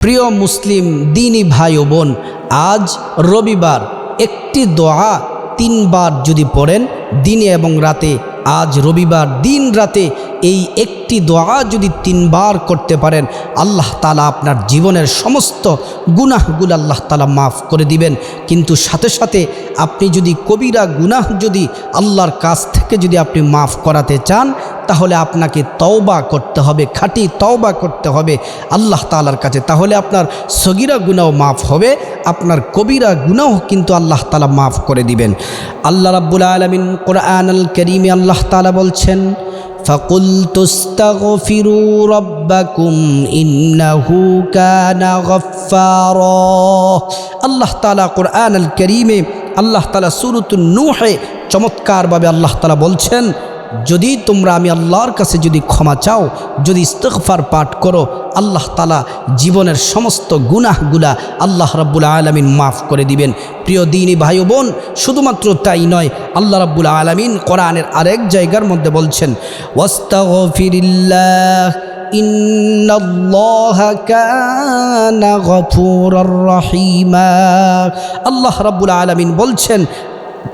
প্রিয় মুসলিম দিনী ভাই ও বোন, আজ রবিবার একটি দোয়া তিনবার যদি পড়েন, দিনে এবং রাতে, আজ রবিবার দিন রাতে এই একটি দোয়া যদি তিনবার করতে পারেন, আল্লাহ তালা আপনার জীবনের সমস্ত গুনাহগুলো আল্লাহ তালা মাফ করে দিবেন। কিন্তু সাথে সাথে আপনি যদি কবিরা গুনাহ যদি আল্লাহর কাছ থেকে যদি আপনি মাফ করাতে চান তাহলে আপনাকে তওবা করতে হবে খাঁটি তওবা করতে হবে আল্লাহ তালার কাছে তাহলে আপনার সগিরা গুনাও মাফ হবে আপনার কবিরা গুনাও কিন্তু আল্লাহ তালা মাফ করে দিবেন আল্লাহ রাব্বুল আলমিন কোরআন আল করিমে আল্লাহ তালা বলছেন فقلت استغفروا ربكم إنه كان غفارا আল্লাহ তালা কোরআন আল করিমে আল্লাহ তালা সুরত নুহে চমৎকারভাবে আল্লাহ তালা বলছেন যদি তোমরা আমি আল্লাহর কাছে যদি ক্ষমা চাও, যদি ইস্তফার পাঠ করো, আল্লাহ তালা জীবনের সমস্ত গুনাহগুলা আল্লাহ রাব্বুল আলমিন মাফ করে দিবেন। প্রিয় দিনী ভাই বোন, শুধুমাত্র তাই নয়, আল্লাহ রাব্বুল আলমিন কোরআনের আরেক জায়গার মধ্যে বলছেন আল্লাহ রাব্বুল আলামিন বলছেন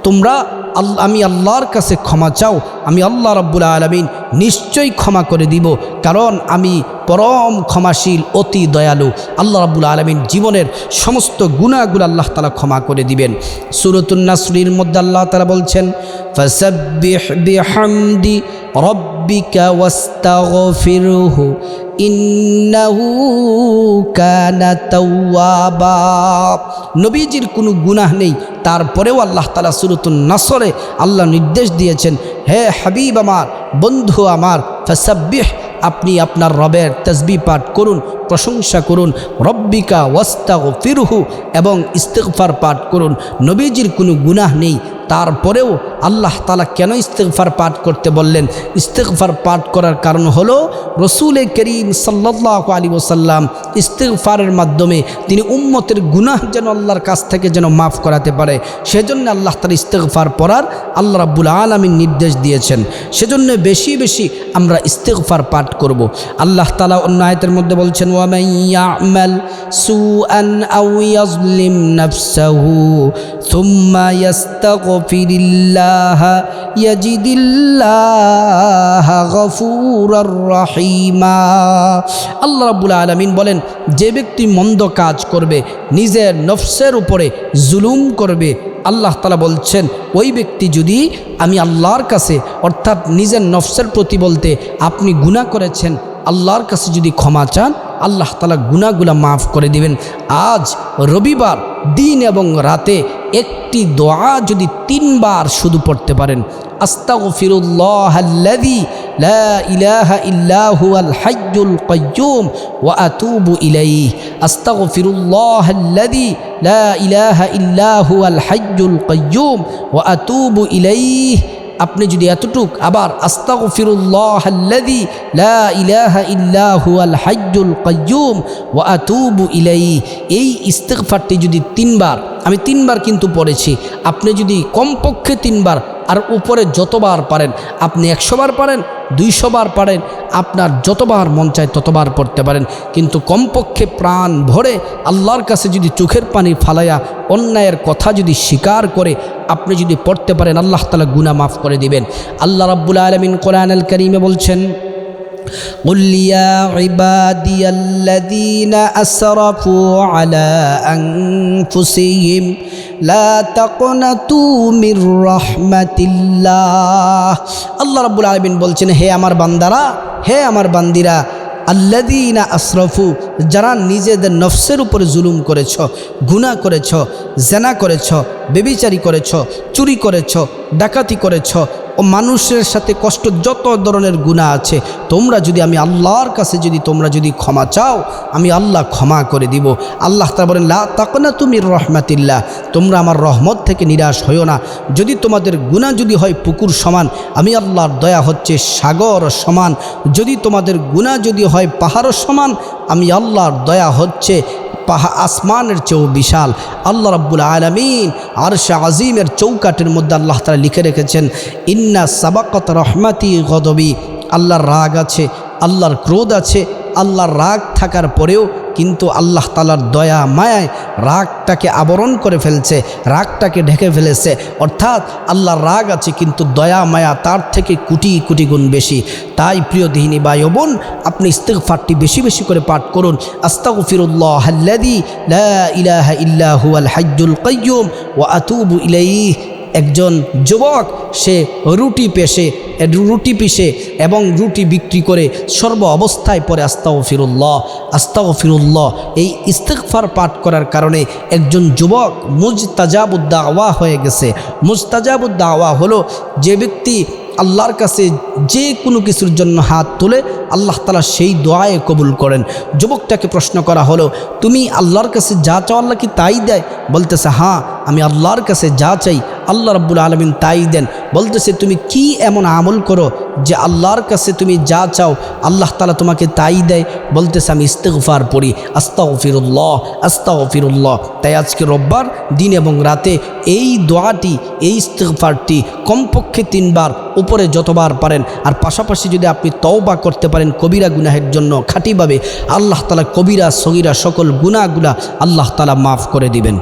তোমরা আল্লাহ আমি আল্লাহর কাছে ক্ষমা চাও, আমি আল্লাহ রব্বুল আলমিন নিশ্চয়ই ক্ষমা করে দিব, কারণ আমি পরম ক্ষমাশীল, অতি দয়ালু। আল্লাহ রব্বুল আলমিন জীবনের সমস্ত গুণাগুলো আল্লাহ তালা ক্ষমা করে দিবেন। সুরতুন্নাসরির মধ্যে আল্লাহ তালা বলছেন রব্বিকা ওয়াস্তাগফিরহু, ইন্নাহু কানা তাওয়াবা। নবীজির কোনো গুনাহ নেই, তারপরেও আল্লাহ তালা সুরতুন নাসরে আল্লাহ নির্দেশ দিয়েছেন, হে হাবিব আমার, বন্ধু আমার, ফসাব্বিহ, আপনি আপনার রবের তসবি পাঠ করুন, প্রশংসা করুন, রব্বিকা ওয়াস্তাগ ফিরহু এবং ইস্তেকফার পাঠ করুন। নবীজির কোনো গুনাহ নেই তারপরেও আল্লাহ তালা কেন ইস্তেকফার পাঠ করতে বললেন? ইস্তেকফার পাঠ করার কারণ হলো রসুল করিম সাল্লাহ আলী ওসাল্লাম ইস্তেকফারের মাধ্যমে তিনি উম্মতের গুনাহ যেন আল্লাহর কাছ থেকে যেন মাফ করাতে পারে। সেজন্য আল্লাহ তালা ইস্তেকফার পড়ার আল্লাহ রাব্বুল আলমীর নির্দেশ দিয়েছেন। সেজন্য বেশি বেশি আমরা ইস্তেকফার পাঠ করব। আল্লাহ তালা অন্য আয়তের মধ্যে বলছেন ওয়ামাইয়ামাল সুআন আউ ইয়াস্তাগফিরিল্লাহ ইয়াজিদিল্লাহ গফুরার রহিমা আল্লাহ রাব্বুল আলামিন বলেন, যে ব্যক্তি মন্দ কাজ করবে, নিজের নফসের উপরে জুলুম করবে, আল্লাহ তালা বলছেন, ওই ব্যক্তি যদি আমি আল্লাহর কাছে, অর্থাৎ নিজের নফসের প্রতি বলতে আপনি গুণা করেছেন, আল্লাহর কাছে যদি ক্ষমা চান আল্লাহ তালা গুণাগুলা মাফ করে দিবেন। আজ রবিবার দিন এবং রাতে একটি দোয়া যদি তিনবার শুধু পড়তে পারেন। আস্তাগফিরুল্লাহাল্লাযী লা ইলাহা ইল্লা হুয়াল হাইয়্যুল ওয়া আতুবু ইলাইহি। আস্তাগফিরুল্লাহাল্লাযী লা ইলাহা ইল্লা হুয়াল হাইয়্যুল ওয়া আতুবু ইলাইহি। আপনি যদি এতটুক আবার আস্তাগফিরুল্লাহাল্লাযী লা ইলাহা ইল্লা হুয়াল হাইয়্যুল কাইয়্যুম ওয়া আতুবু ইলাইহি, এই ইস্তেকফারটি যদি তিনবার, আমি তিনবার কিন্তু পড়েছি, আপনি যদি কমপক্ষে তিনবার আর উপরে যতবার পারেন আপনি একশোবার পারেন, দুইশোবার পারেন, আপনার যতবার মন চায় ততবার পড়তে পারেন। কিন্তু কমপক্ষে প্রাণ ভরে আল্লাহর কাছে যদি চোখের পানি ফালাইয়া, অন্যায়ের কথা যদি স্বীকার করে আপনি যদি পড়তে পারেন, আল্লাহ তালা গুনা মাফ করে দিবেন। আল্লাহ রাব্বুল আলমিন কোরআন আল করিমে বলছেন قل يا عبادي الذين أسرفوا على أنفسهم لا تقنطوا من رحمة الله আল্লাহ রাব্বুল আলামিন বলছেন হে আমার বান্দারা হে আমার বান্দিরা আল্লাদিনা আশরফু যারা নিজেদের নফসের উপরে জুলুম করেছ গুণা করেছ জেনা করেছ বেবিচারি করেছ চুরি করেছ ডাকাতি করেছ ও মানুষের সাথে কষ্ট যত ধরনের গুণা আছে, তোমরা যদি আমি আল্লাহর কাছে যদি তোমরা যদি ক্ষমা চাও, আমি আল্লাহ ক্ষমা করে দিব। আল্লাহ তা বলেন, লা তাকনা তুমি রহমাতিল্লাহ তোমরা আমার রহমত থেকে নিরাশ হইও না। যদি তোমাদের গুণা যদি হয় পুকুর সমান, আমি আল্লাহর দয়া হচ্ছে সাগর সমান। যদি তোমাদের গুণা যদি হয় পাহাড় সমান, আমি আল্লাহর দয়া হচ্ছে পাহা আসমানের চেয়েও বিশাল। আল্লাহ রব্বুল আলমিন আর শাহ আজিমের চৌকাটের মধ্যে আল্লাহ তালা লিখে রেখেছেন, ইন্না সাবাকত রহমাতি গদবি। আল্লাহর রাগ আছে, আল্লাহর ক্রোধ আছে, আল্লাহর রাগ থাকার পরেও কিন্তু আল্লাহ তালার দয়া, মায়ায় রাগটাকে আবরণ করে ফেলছে, রাগটাকে ঢেকে ফেলেছে। অর্থাৎ আল্লাহর রাগ আছে কিন্তু দয়া, মায়া তার থেকে কোটি কোটি গুণ বেশি। তাই প্রিয় দিহিনী বা বোন, আপনি ইস্তেকফারটি বেশি বেশি করে পাঠ করুন। হুয়াল হাজ্জুল কাইয়্যুম ওয়া আতুবু একজন যুবক, সে রুটি পেশে রুটি পিষে এবং রুটি বিক্রি করে সর্ব অবস্থায় পরে আস্তাও ফিরুল্লাহ আস্তাও ফিরুল্লাহ এই ইস্তেকফার পাঠ করার কারণে একজন যুবক মুজতাজাবুদ্দা আওয়া হয়ে গেছে। মুজতাজাবুদ্দা আওয়া হলো যে ব্যক্তি আল্লাহর কাছে যে কোনো কিছুর জন্য হাত তুলে আল্লাহ তালা সেই দোয়ায় কবুল করেন। যুবকটাকে প্রশ্ন করা হলো, তুমি আল্লাহর কাছে যা চাও আল্লাহ কি তাই দেয়? বলতেছে হ্যাঁ আমি আল্লাহর কাছে যা চাই আল্লাহ রব্বুল আলমিন তাই দেন। বলতেছে, তুমি কি এমন আমল করো যে আল্লাহর কাছে তুমি যা চাও আল্লাহ তালা তোমাকে তাই দেয়? বলতেছে, আমি ইস্তেগফার পড়ি আস্তাও ফিরুল্লাহ আস্তাও ফিরুল্লাহ তাই আজকে রোববার দিন এবং রাতে এই দোয়াটি, এই ইস্তেগফারটি কমপক্ষে তিনবার উপরে যতবার পারেন। আর পাশাপাশি যদি আপনি তওবা করতে পারেন কবিরা গুনাহের জন্য খাঁটিভাবে, আল্লাহ তালা কবিরা, সগিরা সকল গুণাগুলা আল্লাহ তালা মাফ করে দিবেন।